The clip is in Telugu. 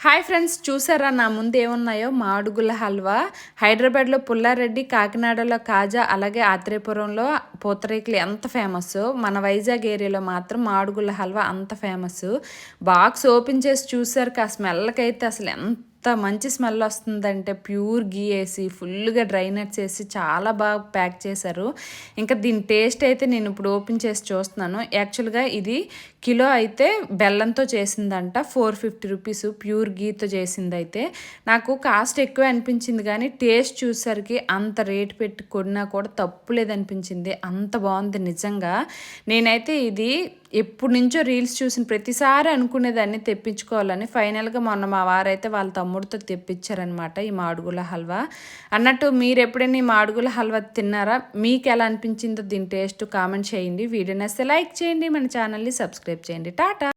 హాయ్ ఫ్రెండ్స్ చూసారా నా ముందు ఏమున్నాయో మాడుగుల హల్వా. హైదరాబాద్లో పుల్లారెడ్డి కాకినాడలో కాజా అలాగే ఆత్రేయపురంలో పూతరేకులు ఎంత ఫేమస్ మన వైజాగ్ ఏరియాలో మాత్రం మాడుగుల హల్వా అంత ఫేమస్ బాక్స్ ఓపెన్ చేసి చూసారు ఆ స్మెల్కి అయితే అసలు ఎంత ఎంత మంచి స్మెల్ వస్తుందంటే ప్యూర్ గీ వేసి ఫుల్గా డ్రై నట్స్ వేసి చాలా బాగా ప్యాక్ చేశారు. ఇంకా దీని టేస్ట్ అయితే నేను ఇప్పుడు ఓపెన్ చేసి చూస్తున్నాను. యాక్చువల్గా ఇది కిలో అయితే బెల్లంతో చేసిందంట ఫోర్ ఫిఫ్టీ రూపీస్ ప్యూర్ గీతో చేసింది అయితే నాకు కాస్ట్ ఎక్కువ అనిపించింది కానీ టేస్ట్ చూసరికి అంత రేట్ పెట్టి కొన్నా కూడా తప్పు లేదనిపించింది. అంత బాగుంది నిజంగా. నేనైతే ఇది ఎప్పటి నుంచో రీల్స్ చూసిన ప్రతిసారి అనుకునేదాన్ని తెప్పించుకోవాలని ఫైనల్గా మొన్న మా వారైతే వాళ్ళ తమ్ముడితో తెప్పించారనమాట ఈ మాడుగుల హల్వా. అన్నట్టు మీరు ఎప్పుడైనా ఈ మాడుగుల హల్వా తిన్నారా? మీకు ఎలా అనిపించిందో దీని టేస్ట్ కామెంట్ చేయండి. వీడియోని వస్తే లైక్ చేయండి. మన ఛానల్ని సబ్స్క్రైబ్ చేయండి. టాటా!